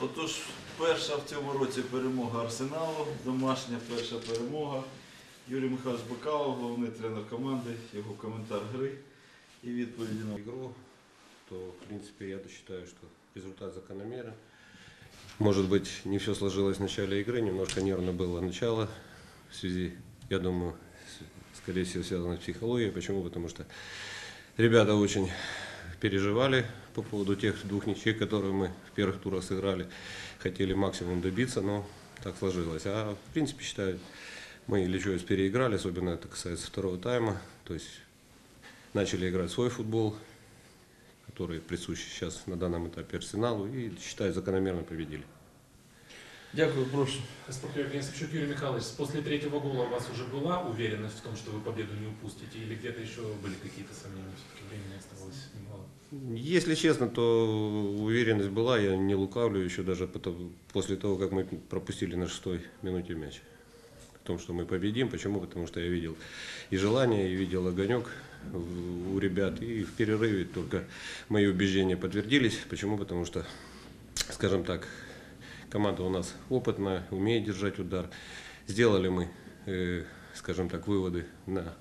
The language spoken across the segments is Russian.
Отож, перша в цьому році перемога Арсеналу, домашня перша перемога. Юрій Михайлович Бакалов, головний тренер команди, його коментар гри і відповіді на игру, то в принципе я считаю, что результат закономерен. Может быть, не все сложилось в начале игры, немножко нервно было начало в связи, я думаю, с- скорее всего связано с психологией. Почему? Потому что ребята очень переживали по поводу тех двух ничей, которые мы в первых турах сыграли. Хотели максимум добиться, но так сложилось. А в принципе считаю, мы Ильичевец переиграли, особенно это касается второго тайма. То есть начали играть свой футбол, который присущ сейчас на данном этапе Арсеналу, и, считаю, закономерно победили. Дякую, прошу. Спешу, Юрий Михайлович, после третьего гола у вас уже была уверенность в том, что вы победу не упустите, или где-то еще были какие-то сомнения, все-таки времени оставалось немало? Если честно, то уверенность была, я не лукавлю еще даже потом- после того, как мы пропустили на шестой минуте мяч. В том, что мы победим. Почему? Потому что я видел и желание, и видел огонек у ребят. И в перерыве только мои убеждения подтвердились. Почему? Потому что, скажем так, команда у нас опытная, умеет держать удар. Сделали мы, э, скажем так, выводы на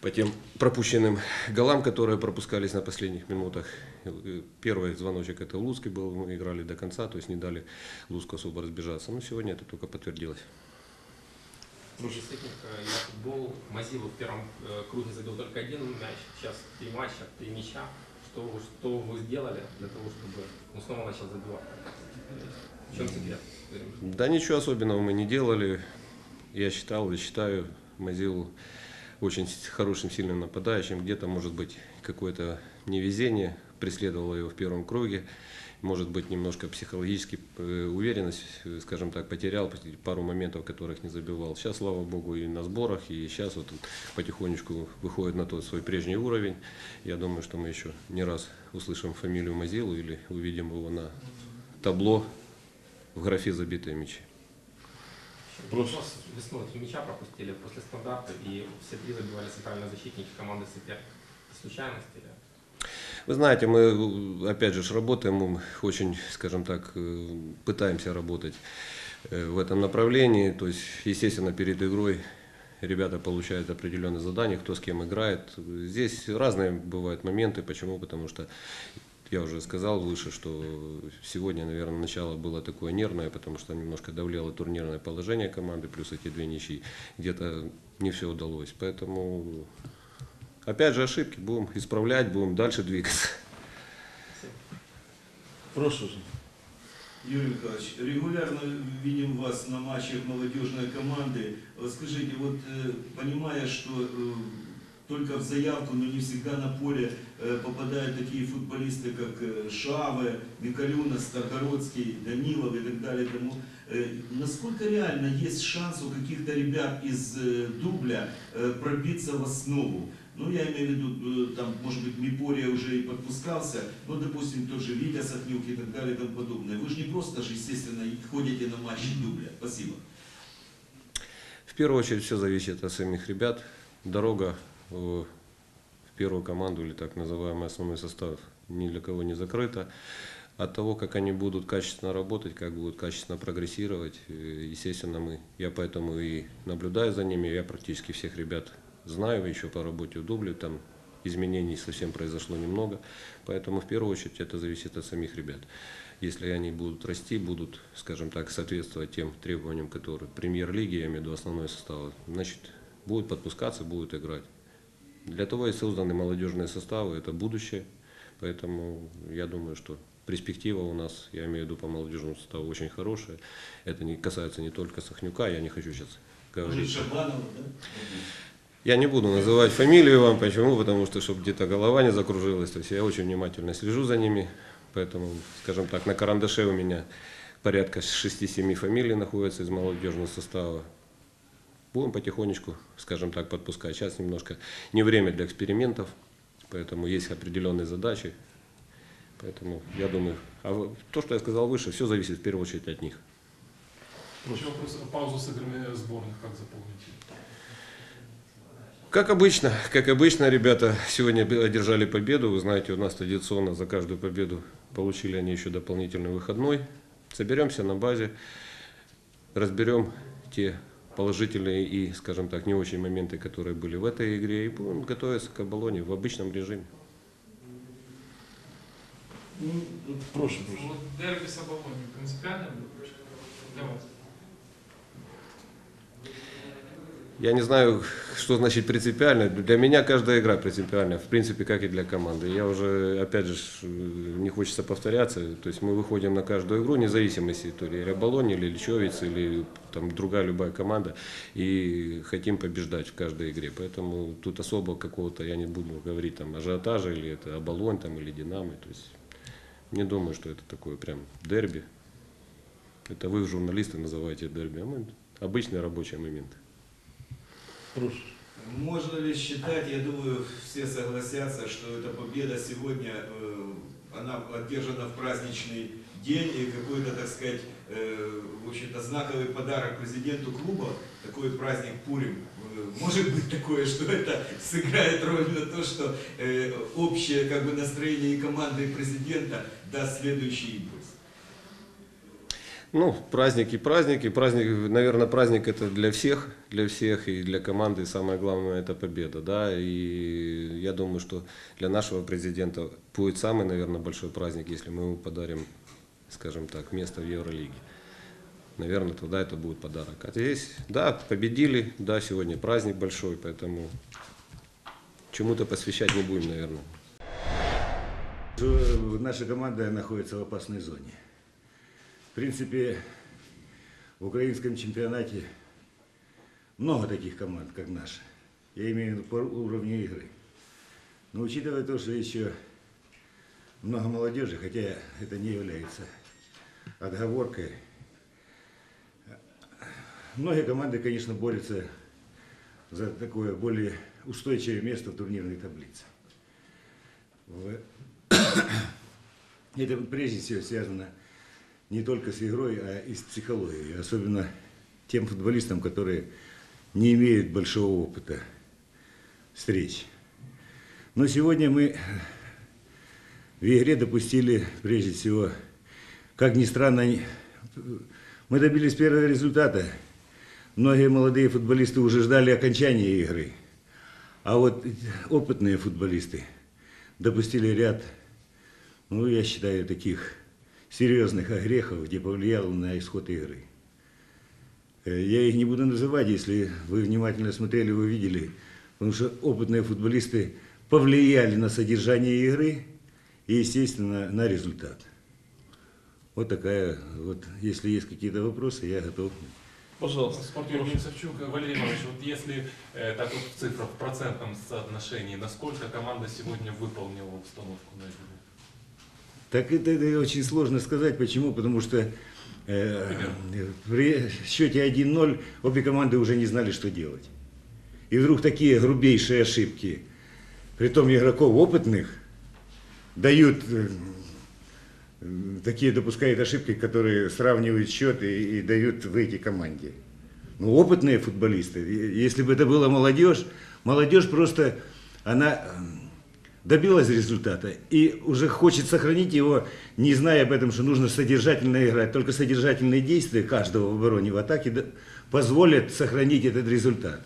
по тем пропущенным голам, которые пропускались на последних минутах. Э, Первый звоночек это Луцкий был, мы играли до конца, то есть не дали Луцку особо разбежаться. Но сегодня это только подтвердилось. Слушай, я футбол. Мазилов в первом э, круге забил только один мяч. Сейчас три матча, три мяча. Что, что вы сделали для того, чтобы он снова начал забивать? Чем секрет? Да ничего особенного мы не делали. Я считал и считаю Мазилу очень хорошим, сильным нападающим. Где-то, может быть, какое-то невезение преследовало его в первом круге. Может быть, немножко психологически э, уверенность, э, скажем так, потерял пару моментов, которых не забивал. Сейчас, слава богу, и на сборах, и сейчас вот он потихонечку выходит на тот свой прежний уровень. Я думаю, что мы еще не раз услышим фамилию Мазилу или увидим его на табло в графе забитые мячи. Просто. Весной три мяча пропустили после стандарта, и все три забивали центральные защитники команды соперника. Это случайность или? Вы знаете, мы опять же работаем, очень, скажем так, э, пытаемся работать э, в этом направлении. То есть, естественно, перед игрой ребята получают определенные задания, кто с кем играет. Здесь разные бывают моменты. Почему? Потому что я уже сказал выше, что сегодня, наверное, начало было такое нервное, потому что немножко давлело турнирное положение команды, плюс эти две ничьи. Где-то не все удалось. Поэтому Опять же ошибки, будем исправлять, будем дальше двигаться. Прошу. Юрий Михайлович, регулярно видим вас на матчах молодежной команды. Скажите, вот э, понимая, что э, только в заявку, но не всегда на поле э, попадают такие футболисты, как э, Шаве, Микалюна, Старгородский, Данилов и так далее. Тому, э, насколько реально есть шанс у каких-то ребят из дубля пробиться в основу? Ну, я имею в виду, там, может быть, Мипория уже и подпускался, ну, допустим, тот же Витя Сахнюк и так далее и тому подобное. Вы же не просто же, естественно, ходите на матчи дубля. Спасибо. В первую очередь все зависит от самих ребят. Дорога в первую команду или так называемый основной состав ни для кого не закрыта. От того, как они будут качественно работать, как будут качественно прогрессировать, э, естественно, мы, я поэтому и наблюдаю за ними, я практически всех ребят знаю еще по работе в дубле, там изменений совсем произошло немного, поэтому в первую очередь это зависит от самих ребят. Если они будут расти, будут, скажем так, соответствовать тем требованиям, которые премьер-лиги, я имею в виду основной состав, значит, будут подпускаться, будут играть. Для того и созданы молодежные составы, это будущее, поэтому я думаю, что перспектива у нас, я имею в виду по молодежному составу, очень хорошая. Это не касается не только Сахнюка, я не хочу сейчас говорить. Шабанова, да? Я не буду называть фамилию вам, почему? Потому что, чтобы где-то голова не закружилась. То есть я очень внимательно слежу за ними. Поэтому, скажем так, на карандаше у меня порядка 6-7 фамилий находится из молодежного состава. Будем потихонечку, скажем так, подпускать. Сейчас немножко не время для экспериментов, поэтому есть определенные задачи. Поэтому я думаю, а то, что я сказал выше, все зависит в первую очередь от них. Еще вопрос, паузу с играми сборных как заполнить? Как обычно, как обычно, ребята сегодня одержали победу. Вы знаете, у нас традиционно за каждую победу получили они еще дополнительный выходной. Соберемся на базе, разберем те положительные и, скажем так, не очень моменты, которые были в этой игре, и будем готовиться к оболоне в обычном режиме. Ну, прошу, прошу. Вот дерби с Оболонью принципиально для вас? Я не знаю, что значит принципиально. Для меня каждая игра принципиальна, в принципе, как и для команды. Я уже, опять же, не хочется повторяться. То есть мы выходим на каждую игру, независимо, если то ли Ряболонь, или Личевец, или там другая любая команда, и хотим побеждать в каждой игре. Поэтому тут особо какого-то, я не буду говорить, там, ажиотажа, или это Оболонь, там, или Динамо. То есть не думаю, что это такое прям дерби. Это вы, журналисты, называете дерби, а мы обычные рабочие моменты. Прошу. Можно ли считать, я думаю, все согласятся, что эта победа сегодня, э, она одержана в праздничный день и какой-то, так сказать, э, в общем-то, знаковый подарок президенту клуба, такой праздник Пурим. Э, Может быть такое, что это сыграет роль на то, что общее как бы настроение и команды президента даст следующий. Ну, праздники, праздники. Праздник, наверное, праздник это для всех, для всех и для команды. Самое главное это победа, да. И я думаю, что для нашего президента будет самый, наверное, большой праздник, если мы ему подарим, скажем так, место в Евролиге. Наверное, тогда это будет подарок. А здесь, да, победили, да, сегодня праздник большой, поэтому чему-то посвящать не будем, наверное. Что наша команда находится в опасной зоне. В принципе, в украинском чемпионате много таких команд, как наша. Я имею в виду по уровню игры. Но учитывая то, что еще много молодежи, хотя это не является отговоркой, многие команды, конечно, борются за такое более устойчивое место в турнирной таблице. Это прежде всего связано не только с игрой, а и с психологией. Особенно тем футболистам, которые не имеют большого опыта встреч. Но сегодня мы в игре допустили, прежде всего, как ни странно, мы добились первого результата. Многие молодые футболисты уже ждали окончания игры. А вот опытные футболисты допустили ряд, ну, я считаю, таких серьезных огрехов, где повлияло на исход игры. Э, Я их не буду называть, если вы внимательно смотрели, вы видели, потому что опытные футболисты повлияли на содержание игры и, естественно, на результат. Вот такая, вот, если есть какие-то вопросы, я готов. Пожалуйста. Спорт Юрий Савчук, Валерий Иванович, вот если э, так вот в цифрах, в процентном соотношении, насколько команда сегодня выполнила установку на игру? Так это, это очень сложно сказать. Почему? Потому что э, при счете 1-0 обе команды уже не знали, что делать. И вдруг такие грубейшие ошибки, притом игроков опытных, дают э, такие допускают ошибки, которые сравнивают счет и, и дают выйти команде. Ну, опытные футболисты. Если бы это была молодежь, молодежь просто, она добилась результата и уже хочет сохранить его, не зная об этом, что нужно содержательно играть. Только содержательные действия каждого в обороне, в атаке позволят сохранить этот результат.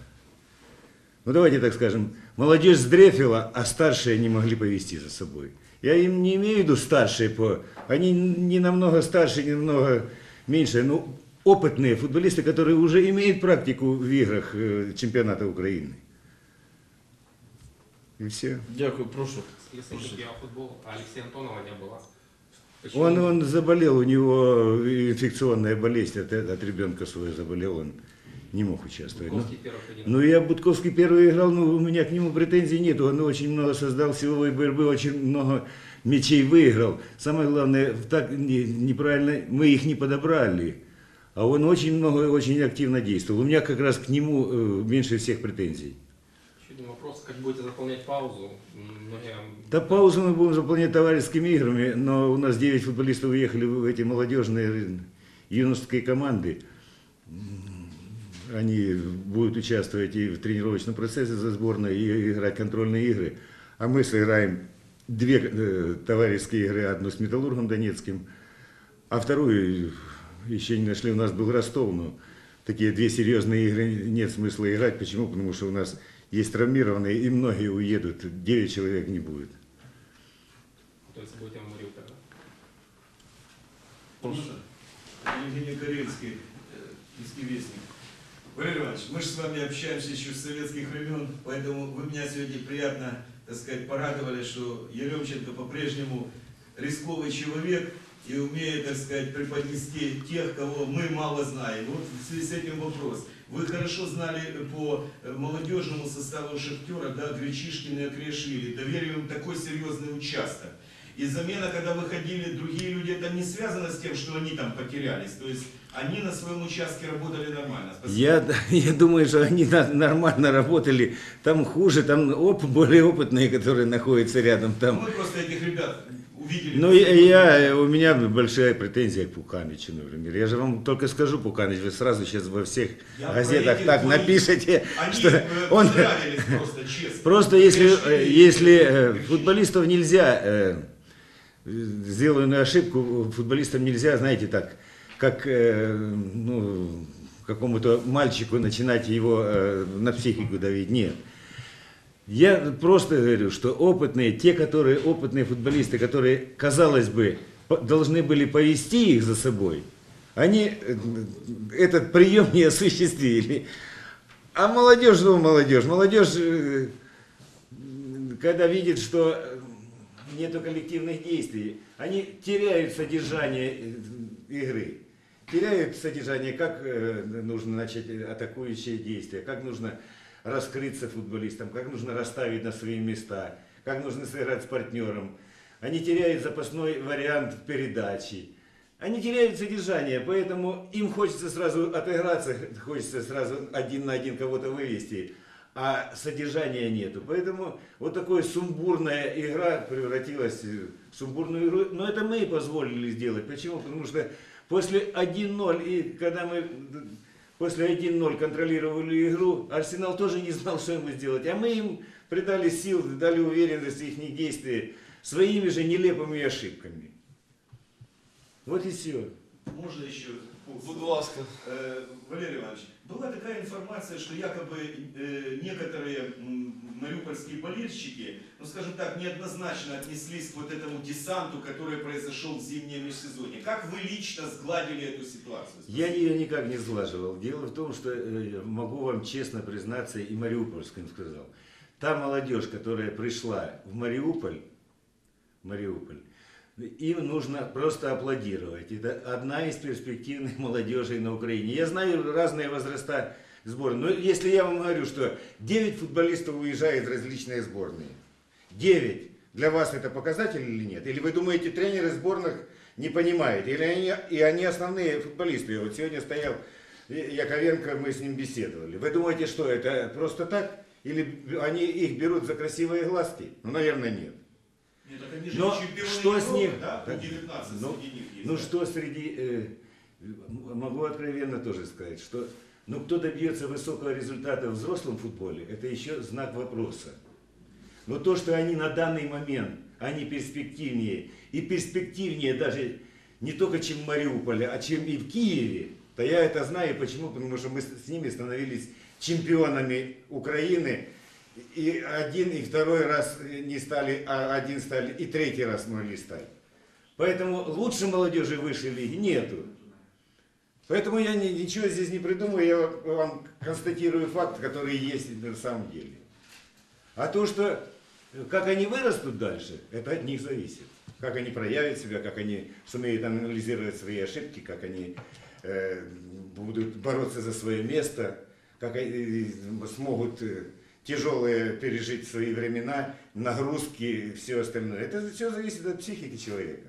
Ну давайте так скажем, молодежь сдрефила, а старшие не могли повести за собой. Я им не имею в виду старшие по... Они не намного старше, не намного меньше, но опытные футболисты, которые уже имеют практику в играх э, чемпионата Украины. И все. Дякую, прошу. Если бы я футбол, а Алексея Антонова не было. Почему? Он, он заболел, у него инфекционная болезнь от, от ребенка своего заболел, он не мог участвовать. Ну. Ну, я Будковский первый играл, ну, у меня к нему претензий нет. Он очень много создал силовой борьбы, очень много мячей выиграл. Самое главное, так не- неправильно, мы их не подобрали. А он очень много, очень активно действовал. У меня как раз к нему э, меньше всех претензий. Вопрос, как будете заполнять паузу? Многие Да паузу мы будем заполнять товарищескими играми, но у нас 9 футболистов уехали в эти молодежные юношеские команды. Они будут участвовать и в тренировочном процессе за сборной, и играть контрольные игры. А мы сыграем две э, товарищеские игры, одну с Металлургом Донецким, А вторую еще не нашли. У нас был Ростов, но такие две серьезные игры нет смысла играть. Почему? Потому что у нас есть травмированные, и многие уедут. Девять человек не будет. То есть будете в Мариуполе, да? Прошу. Евгений Карельский, э, Киевский вестник. Валерий Иванович, мы же с вами общаемся еще с советских времен, поэтому вы меня сегодня приятно, так сказать, порадовали, что Еремченко по-прежнему рисковый человек и умеет, так сказать, преподнести тех, кого мы мало знаем. Вот в связи с этим вопрос. Вы хорошо знали по э, молодежному составу Шахтера, да, Гречишкина и Акрешвили, доверили им такой серьезный участок. И замена, когда выходили другие люди, это не связано с тем, что они там потерялись. То есть они на своем участке работали нормально. Спасибо. Я, я думаю, что они нормально работали. Там хуже, там оп, более опытные, которые находятся рядом. Там. Мы просто этих ребят увидели. Ну, я, я- у меня большая претензия к Пуканычу, например. Я же вам только скажу, Пуканыч, вы сразу сейчас во всех Я газетах так этих напишите, Они что э, он... просто, честно. Просто если, э, если э, футболистов нельзя, сделанную ошибку, футболистам нельзя, знаете, так, как ну, какому-то мальчику начинать его на психику давить. Нет. Я просто говорю, что опытные, те, которые опытные футболисты, которые, казалось бы, должны были повести их за собой, они э, этот прием не осуществили. А молодежь, ну молодежь, молодежь, э, когда видит, что нету коллективных действий, они теряют содержание э, игры, теряют содержание, как нужно начать атакующие действия, как нужно раскрыться футболистам, как нужно расставить на свои места, как нужно сыграть с партнером. Они теряют запасной вариант передачи. Они теряют содержание, поэтому им хочется сразу отыграться, хочется сразу один на один кого-то вывести, а содержания нету. Поэтому вот такая сумбурная игра превратилась в сумбурную игру. Но это мы и позволили сделать. Почему? Потому что после 1-0, и когда мы после 1-0 контролировали игру, Арсенал тоже не знал, что ему сделать. А мы им придали сил, дали уверенность в их действиях своими же нелепыми ошибками. Вот и все. Можно еще? Будь ласка. Э, Валерий Иванович, была такая информация, что якобы э, некоторые мариупольские болельщики, ну скажем так, неоднозначно отнеслись к вот этому десанту, который произошел в зимнее межсезонье. Как вы лично сгладили эту ситуацию? Я ее никак не сглаживал. Дело в том, что э, могу вам честно признаться, и Мариупольским сказал. Та молодежь, которая пришла в Мариуполь, Мариуполь, им нужно просто аплодировать. Это одна из перспективных молодежей на Украине. Я знаю разные возраста сборной. Но если я вам говорю, что 9 футболистов уезжает в различные сборные, 9, для вас это показатель или нет? Или вы думаете, тренеры сборных не понимают? Или они, и они основные футболисты? Я вот сегодня стоял Яковенко, мы с ним беседовали. Вы думаете, что это просто так? Или они их берут за красивые глазки? Ну, наверное, нет. Нет, так они же Но что с ним? Да, Так, У-19 ну, среди них есть. Ну да. что среди, э, могу откровенно тоже сказать, что ну, кто добьется высокого результата в взрослом футболе, это еще знак вопроса. Но то, что они на данный момент, они перспективнее, и перспективнее даже не только чем в Мариуполе, а чем и в Киеве, то я это знаю. Почему? Потому что мы с ними становились чемпионами Украины, и один, и второй раз не стали, а один стали, и третий раз могли стать. Поэтому лучше молодежи высшей лиги нету. Поэтому я ни- ничего здесь не придумаю, я вам констатирую факт, который есть на самом деле. А то, что как они вырастут дальше, это от них зависит. Как они проявят себя, как они сумеют анализировать свои ошибки, как они э, будут бороться за свое место, как они э, смогут э, тяжелые пережить свои времена, нагрузки все остальное. Это все зависит от психики человека.